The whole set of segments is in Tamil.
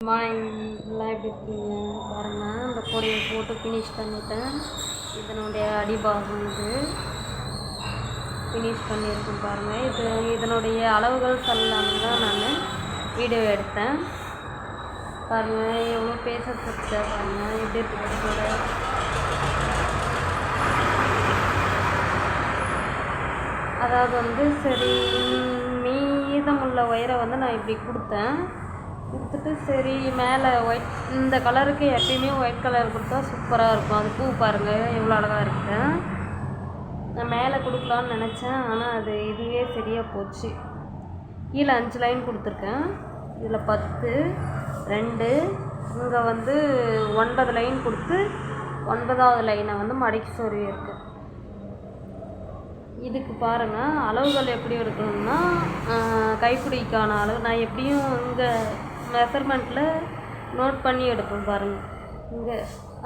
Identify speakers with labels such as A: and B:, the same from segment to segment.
A: எல்லாம் எப்படி இருக்கீங்க பாருங்கள் அந்த பொடியை போட்டு ஃபினிஷ் பண்ணிட்டேன். இதனுடைய அடிபாகம் இது. ஃபினிஷ் பண்ணியிருக்கேன் பாருங்கள் இது இதனுடைய அளவுகள் சொல்லலாம்னு தான் நான் வீடியோ எடுத்தேன். பாருங்கள் எவ்வளோ பேச பாருங்கள் எப்படி இருக்குது அதாவது வந்து சரி மீதமுள்ள ஒயரை வந்து நான் இப்படி கொடுத்தேன். கொடுத்துட்டு சரி மேலே ஒயிட் இந்த கலருக்கு எப்பயுமே ஒயிட் கலர் கொடுத்தா சூப்பராக இருக்கும். அது பூ பாருங்கள் எவ்வளோ அழகாக இருக்குது நான் மேலே கொடுக்கலான்னு நினச்சேன் ஆனால் அது இதுவே சரியாக போச்சு. கீழே அஞ்சு லைன் கொடுத்துருக்கேன். இதில் பத்து ரெண்டு இங்கே வந்து ஒன்பது லைன் கொடுத்து ஒன்பதாவது லைனை வந்து மடக்கி சொருவி இருக்கு. இதுக்கு பாருங்கள் அளவுகள் எப்படி இருக்கணும்னா கைப்பிடிக்கான அளவு நான் எப்படியும் இங்கே மெஷர்மெண்ட்டில் நோட் பண்ணி எடுப்போம் பாருங்கள் இங்கே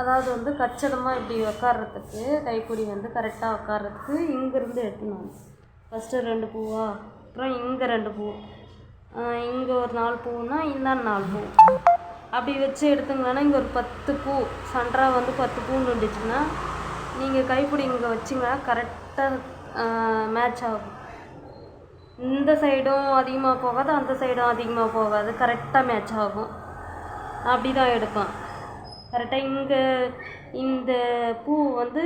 A: அதாவது வந்து கச்சிதமாக இப்படி உக்காடுறதுக்கு கைப்பிடி வந்து கரெக்டாக உக்காடுறதுக்கு இங்கேருந்து எடுத்துனாங்க ஃபஸ்ட்டு ரெண்டு பூவா அப்புறம் இங்கே ரெண்டு பூ. இங்கே ஒரு நாலு பூன்னா இந்தாண்ட நாலு பூ. அப்படி வச்சு எடுத்தீங்கன்னா இங்கே ஒரு பத்து பூ. சன்றா வந்து பத்து பூ நின்றுச்சுன்னா நீங்கள் கைப்பிடி இங்கே வச்சிங்கன்னா கரெக்டாக மேட்ச் ஆகும். இந்த சைடும் அதிகமாக போகாது அந்த சைடும் அதிகமாக போகாது. கரெக்டாக மேட்ச் ஆகும். அப்படி தான் எடுப்பேன் கரெக்டாக இங்கே இந்த பூ வந்து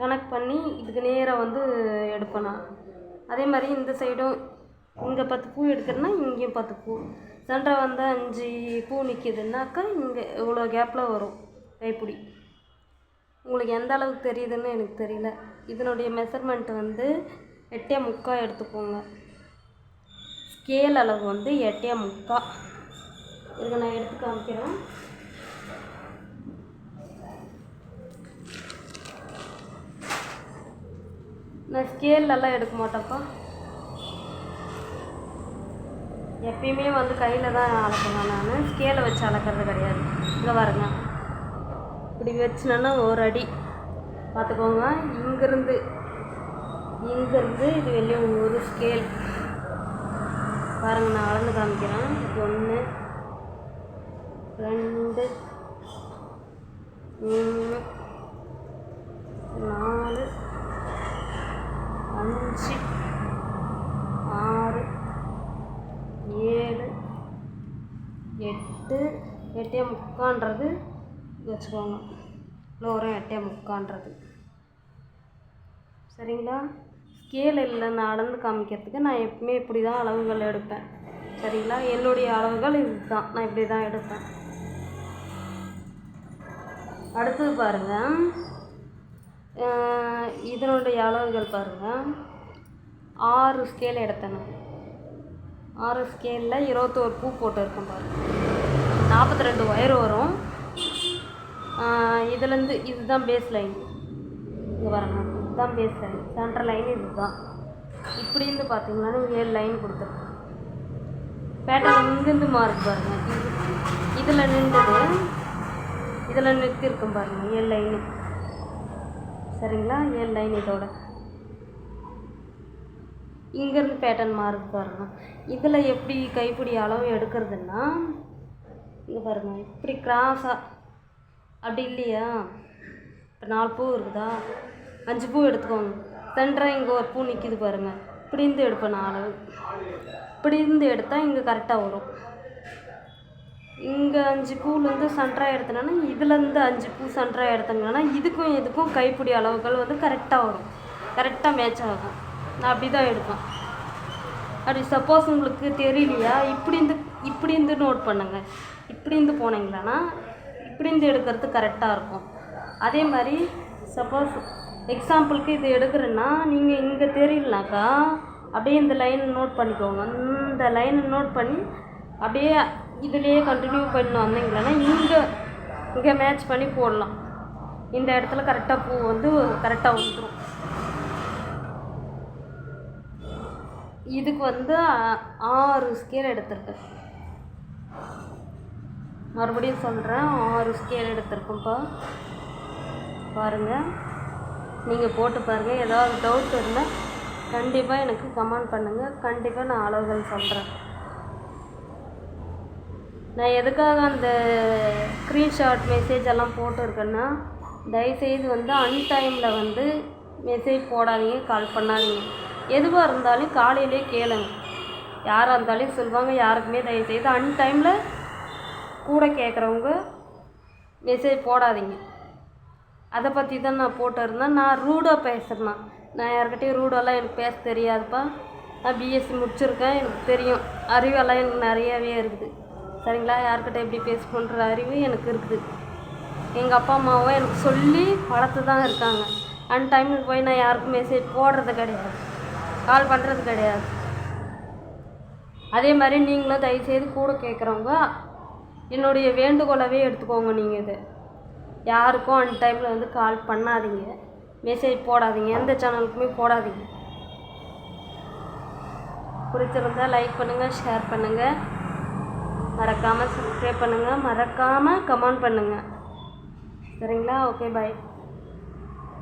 A: கனெக்ட் பண்ணி இதுக்கு நேராக வந்து எடுப்பேன். நான் அதே மாதிரி இந்த சைடும் இங்கே பத்து பூ எடுக்கிறேன்னா இங்கேயும் பத்து பூ. சென்டரா வந்து அஞ்சு பூ நிற்கிதுன்னாக்கா இங்கே இவ்வளோ கேப்பில் வரும். கைப்பிடி. உங்களுக்கு எந்த அளவுக்கு தெரியுதுன்னு எனக்கு தெரியல. இதனுடைய மெஷர்மெண்ட் வந்து எட்டே முக்கால் எடுத்துக்கோங்க. ஸ்கேல் அளவு வந்து எட்டே முக்கால் இதுக்கு நான் எடுத்து காமிக்கிறேன். நான் ஸ்கேல்லலாம் எடுக்க மாட்டேன்ப்பா. எப்பயுமே வந்து கையில் தான் அளக்குவேன் நான் ஸ்கேலை வச்சு அளக்கிறது கிடையாது. இங்கே பாருங்க. இப்படி வச்சுனேன்னா ஒரு அடி. பார்த்துக்கோங்க. இங்கேருந்து இங்கேருந்து இது வெளியே ஒரு ஸ்கேல் பாருங்க நான் அளந்து காமிக்கிறேன். ஒன்று ரெண்டு மூணு நாலு அஞ்சு ஆறு ஏழு எட்டு. எட்டே முக்கான்றது வச்சுக்கோங்க. இவ்வளோ எட்டே முக்கான்றது. சரிங்களா? ஸ்கேல் இல்லை நான் அளந்து காமிக்கிறதுக்கு நான் எப்பவுமே இப்படி தான் அளவுகள் எடுப்பேன். சரிங்களா? என்னுடைய அளவுகள் இதுதான். நான் இப்படி தான் எடுப்பேன். அடுத்தது பாருங்கள் இதனுடைய அளவுகள் பாருங்கள் ஆறு ஸ்கேல் எடுத்தேன். ஆறு ஸ்கேலில் இருபத்தோரு பூ போட்டுருக்கோம் பாருங்கள் நாற்பத்தி ரெண்டு ஒயர் வரும் இதுலேருந்து இதுதான் பேஸ் லைன் இங்கே வரணும் இதுதான் பேஸ் லைன் சென்டர் லைன் இதுதான். இப்படின்னு பார்த்தீங்கன்னா ஏழு லைன் கொடுத்துருக்கேன் பேட்டர்ன் இங்கேருந்து மார்க் பாருங்கள் இது இதில் நின்றது இதில் நிறுத்தியிருக்கும் பாருங்கள் ஏழு லைனு சரிங்களா? ஏழு லைன் இதோட. இங்கேருந்து பேட்டர்ன் மாறுது பாருங்க. இதில் எப்படி கைப்பிடி அளவு எடுக்கிறதுன்னா இங்கே பாருங்க. இப்படி கிராஸாக அப்படி இல்லையா? இப்போ நாலு பூ இருக்குதா? அஞ்சு பூ எடுத்துக்கோங்க. சென்டராக இங்கே ஒரு பூ நிற்கிது பாருங்கள் இப்படி இருந்து எடுப்பேன் நான் அளவு. இப்படி இருந்து எடுத்தால் இங்கே கரெக்டாக வரும். இங்கே அஞ்சு பூலேருந்து சென்டராக எடுத்தேன்னா இதுலேருந்து அஞ்சு பூ சென்டராக எடுத்தங்கன்னா இதுக்கும் இதுக்கும் கைப்பிடி அளவுகள் வந்து கரெக்டாக வரும். கரெக்டாக மேட்ச் ஆகும். நான் அப்படி தான் எடுப்பேன். அப்படி சப்போஸ் உங்களுக்கு தெரியலையா? இப்படி இருந்து இப்படி இருந்து நோட் பண்ணுங்க. இப்படி இருந்து போனீங்களான்னா இப்படி இருந்து எடுக்கிறது கரெக்டாக இருக்கும். அதே மாதிரி சப்போஸ் எக்ஸாம்பிளுக்கு இது எடுக்கிறேன்னா நீங்கள் இங்கே தெரியலனாக்கா அப்படியே இந்த லைனை நோட் பண்ணிக்கோங்க. இந்த லைனை நோட் பண்ணி அப்படியே இதுலேயே கண்டினியூ பண்ணி வந்தீங்களன்னா இங்கே இங்கே மேட்ச் பண்ணி போடலாம். இந்த இடத்துல கரெக்டாக பூ வந்து கரெக்டாக வந்துடும் இதுக்கு வந்து ஆறு ஸ்கேல் எடுத்திருக்கேன் மறுபடியும் சொல்கிறேன் ஆறு ஸ்கேல் எடுத்திருக்கோம்ப்பா பாருங்கள் நீங்கள் போட்டு பாருங்கள் ஏதாவது டவுட் இருந்தால் கண்டிப்பாக எனக்கு கமெண்ட் பண்ணுங்கள் கண்டிப்பாக நான் அளவுகள் சொல்கிறேன் நான் எதுக்காக அந்த ஸ்க்ரீன்ஷாட் மெசேஜ் எல்லாம் போட்டிருக்கேன்னா தயவுசெய்து வந்து அன்டைமில் வந்து மெசேஜ் போடாதீங்க கால் பண்ணாதீங்க. எதுவாக இருந்தாலும் காலையிலே கேளுங்க. யாராக இருந்தாலும் சொல்லுவாங்க. யாருக்குமே தயவுசெய்து அன்டைமில் கூட கேட்குறவங்க மெசேஜ் போடாதீங்க. அதை பற்றி தான் நான் போட்டிருந்தேன். நான் ரூடாக பேசுகிறேன்னா நான் யார்கிட்டயும் ரூடெல்லாம் எனக்கு பேச தெரியாதுப்பா. நான் பிஎஸ்சி முடிச்சிருக்கேன். எனக்கு தெரியும். அறிவெல்லாம் எனக்கு நிறையாவே இருக்குது. சரிங்களா? யார்கிட்ட எப்படி பேசணுன்ற அறிவு எனக்கு இருக்குது. எங்கள் அப்பா அம்மாவும் எனக்கு சொல்லி வளர்த்து தான் இருக்காங்க. அன் டைமுக்கு போய் நான் யாருக்கும் மெசேஜ் போடுறது கிடையாது. கால் பண்ணுறது கிடையாது. அதே மாதிரி நீங்களும் தயவுசெய்து கூட கேட்குறவங்க என்னுடைய வேண்டுகோளாகவே எடுத்துக்கோங்க நீங்கள் இதை. யாருக்கும் அன் டைமில் வந்து கால் பண்ணாதீங்க. மெசேஜ் போடாதீங்க. எந்த சேனலுக்குமே போடாதீங்க. பிடிச்சிருந்தால் லைக் பண்ணுங்கள் ஷேர் பண்ணுங்கள் மறக்காமல் சப்ஸ்கிரைப் பண்ணுங்கள் மறக்காமல் கமெண்ட் பண்ணுங்கள் சரிங்களா? Okay bye